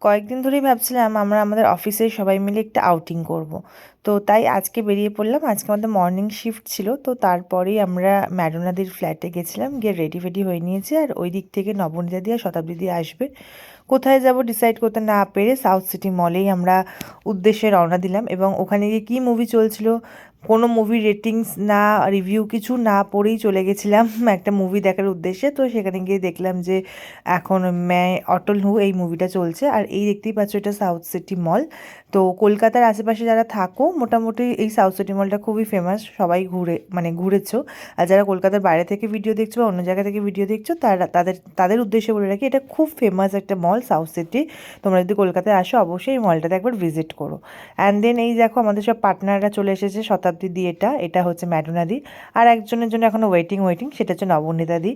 কয়েকদিন ধরেই ভাবছিলাম আমরা আমাদের অফিসে সবাই মিলে একটা আউটিং করব। তো তাই আজকে বেরিয়ে পড়লাম। আজকে আমাদের মর্নিং শিফট ছিল। তো তারপরেই আমরা ম্যাডোনাদির ফ্ল্যাটে গেছিলাম। গিয়ে রেডি ফেডি হয়ে নিয়েছি। আর ওই দিক থেকে নবনীতা দিয়ে, শতাব্দী দিয়ে আসবে। কোথায় যাব ডিসাইড করতে না পেরে সাউথ সিটি মলেই আমরা উদ্দেশ্যে রওনা দিলাম। এবং ওখানে গিয়ে কী মুভি চলছিল? কোনো মুভি রেটিংস না রিভিউ কিছু না পড়েই চলে গেছিলাম একটা মুভি দেখার উদ্দেশ্যে। তো সেখানে গিয়ে দেখলাম যে এখন ম্যায় অটল হু এই মুভিটা চলছে। আর এই দেখতেই পাচ্ছ এটা সাউথ সিটি মল তো কলকাতার আশেপাশে যারা থাকো, মোটামুটি এই সাউথ সিটি মলটা খুবই ফেমাস সবাই ঘুরে মানে ঘুরেছো। আর যারা কলকাতার বাইরে থেকে ভিডিও দেখছ বা অন্য জায়গা থেকে ভিডিও দেখছ, তারা, তাদের তাদের উদ্দেশ্যে বলে রাখি, এটা খুব ফেমাস একটা মল সাউথ সিটি তোমরা যদি কলকাতায় আসো, অবশ্যই এই মলটাতে একবার ভিজিট করো। অ্যান্ড দেন এই দেখো, আমাদের সব পার্টনাররা চলে এসেছে শতাব্দী দি এটা এটা হচ্ছে ম্যাডোনা দি। আর একজনের জন্য এখনও ওয়েটিং ওয়েটিং সেটা হচ্ছে নবনীতাদি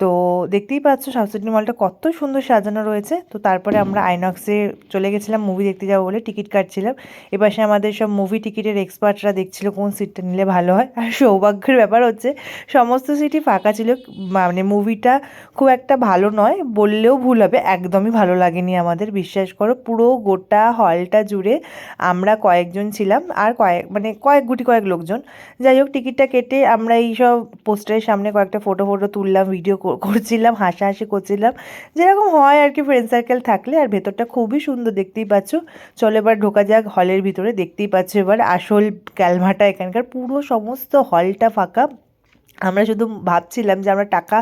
তো দেখতেই পাচ্ছ সিটি মলটা কত সুন্দর সাজানো রয়েছে। তো তারপরে আমরা আইনক্সে চলে গেছিলাম মুভি দেখতে যাব বলে টিকিট কাটছিলাম। এপাশে আমাদের সব মুভি টিকিটের এক্সপার্টরা দেখছিল কোন সিটটা নিলে ভালো হয়। আর সৌভাগ্যের ব্যাপার হচ্ছে সমস্ত সিটই ফাঁকা ছিল। মানে মুভিটা খুব একটা ভালো নয় বললেও ভুল হবে। একদমই ভালো লাগেনি আমাদের বিশ্বাস করো। পুরো গোটা হলটা জুড়ে আমরা কয়েকজন ছিলাম আর কয়েক মানে কয়েক গুটি কয়েক লোকজন। যাই হোক টিকিটটা কেটে আমরা এই সব পোস্টারের সামনে কয়েকটা ফটো ফটো তুললাম ভিডিও করছিলাম, হাসাহাসি করছিলাম। যেরকম হয় আর কি ফ্রেন্ড সার্কেল থাকলে আর ভেতরটা খুবই সুন্দর দেখতেই পাচ্ছ। চলো এবার ঢোকা যাক হলের ভিতরে, দেখতেই পাচ্ছ এবার আসল ক্যালমাটা এখানকার। পুরো সমস্ত হলটা ফাঁকা। আমরা শুধু ভাবছিলাম যে আমরা টাকা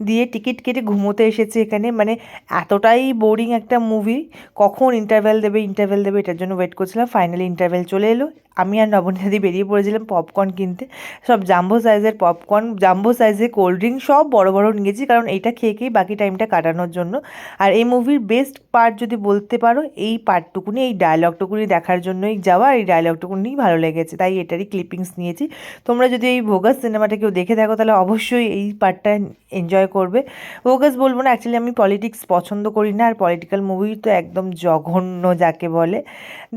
দিয়ে টিকিট কেটে ঘুমোতে এসেছি এখানে। মানে এতটাই বোরিং একটা মুভি কখন ইন্টারভেল দেবে ইন্টারভেল দেবে, এটার জন্য ওয়েট করছিলাম। ফাইনালি ইন্টারভেল চলে এলো। আমি আর নবনীতাদি বেরিয়ে পড়েছিলাম পপকর্ন কিনতে। সব জাম্বো সাইজের পপকর্ন জাম্বো সাইজের কোল্ড ড্রিঙ্ক সব বড় বড় নিয়েছি কারণ এইটা খেয়ে খেয়েই বাকি টাইমটা কাটানোর জন্য। আর এই মুভির বেস্ট পার্ট যদি বলতে পারো, এই পার্টটুকুনি এই ডায়লগটুকুনি দেখার জন্যই যাওয়া আর এই ডায়লগটুকুনি ভালো লেগেছে। তাই এটারই ক্লিপিংস নিয়েছি। তোমরা যদি এই ভোগাস সিনেমাটা কেউ দেখে থাকো, তাহলে অবশ্যই এই পার্টটা এনজয় করবে। ভোগাস বলব না অ্যাকচুয়ালি আমি পলিটিক্স পছন্দ করি না, আর পলিটিক্যাল মুভি তো একদম জঘন্য যাকে বলে।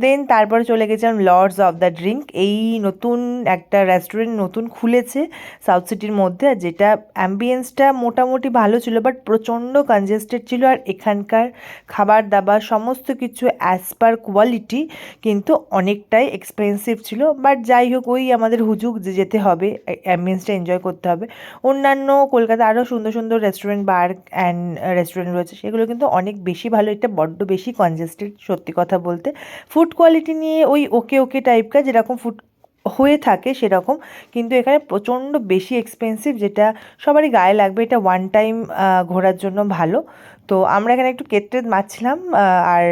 দেন তারপরে চলে গেছিলাম লর্ডস অফ দ্য ড্রিঙ্ক এই নতুন একটা রেস্টুরেন্ট নতুন খুলেছে সাউথ সিটির মধ্যে, আর যেটা অ্যাম্বিয়েন্সটা মোটামুটি ভালো ছিল বাট প্রচণ্ড কনজেস্টেড ছিল, আর এখানকার খাবার দাবার সমস্ত কিছু অ্যাজ পার কোয়ালিটি কিন্তু অনেকটাই এক্সপেন্সিভ ছিল। বাট যাই হোক, ওই আমাদের হুজুক যেতে হবে অ্যাম্বিয়েন্সটা এনজয় করতে হবে। অন্যান্য কলকাতা আরও সুন্দর সুন্দর রেস্টুরেন্ট বার অ্যান্ড রেস্টুরেন্ট রয়েছে, সেগুলো কিন্তু অনেক বেশি ভালো, এটা বড্ড বেশি কনজেস্টেড সত্যি কথা বলতে। ফুড কোয়ালিটি নিয়ে ওই ওকে ওকে টাইপকার যেরকম ফুড হয়ে থাকে সেরকম, কিন্তু এখানে প্রচণ্ড বেশি এক্সপেন্সিভ যেটা সবারই গায়ে লাগবে, এটা ওয়ান টাইম ঘোরার জন্য ভালো। তো আমরা এখানে একটু কেটে মারছিলাম আর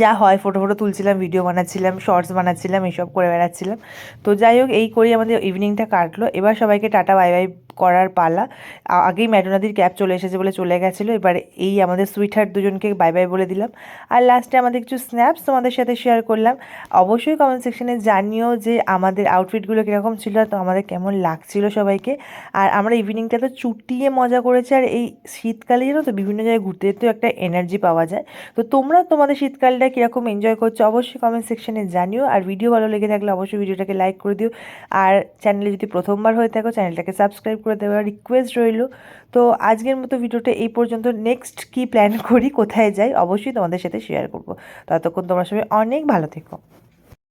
যা হয় ফটো ফটো তুলছিলাম ভিডিও বানাচ্ছিলাম শর্টস বানাচ্ছিলাম, এইসব করে বেড়াচ্ছিলাম। তো যাই হোক, এই করেই আমাদের ইভিনিংটা কাটলো। এবার সবাইকে টাটা বাই বাই করার পালা। আগেই ম্যাডোনাদির ক্যাব চলে এসেছে বলে চলে গেছিল। এবার এই আমাদের সুইট হার্ট দুজনকে বাই বাই বলে দিলাম। আর লাস্টে আমাদের কিছু স্ন্যাপস তোমাদের সাথে শেয়ার করলাম। অবশ্যই কমেন্ট সেকশনে জানিও যে আমাদের আউটফিটগুলো কীরকম ছিল, তো আমাদের কেমন লাগছিল সবাইকে। আর আমরা ইভিনিংটা তো চুটিয়ে মজা করেছি। আর এই শীতকালে জানো তো, বিভিন্ন জায়গায় ঘুরতে যেতেও একটা এনার্জি পাওয়া যায়। তো তোমরা তোমাদের শীতকালটা কীরকম এনজয় করছ অবশ্যই কমেন্ট সেকশনে জানিও। আর ভিডিও ভালো লেগে থাকলে অবশ্যই ভিডিওটাকে লাইক করে দিও। আর চ্যানেলে যদি প্রথমবার হয়ে থাকো চ্যানেলটাকে সাবস্ক্রাইব করে দেওয়ার রিকোয়েস্ট রইল। তো আজকের মতো ভিডিওটা এই পর্যন্ত। নেক্সট কি প্ল্যান করি, কোথায় যাই, অবশ্যই তোমাদের সাথে শেয়ার করব। ততক্ষণ তোমার সবাই অনেক ভালো থেকো।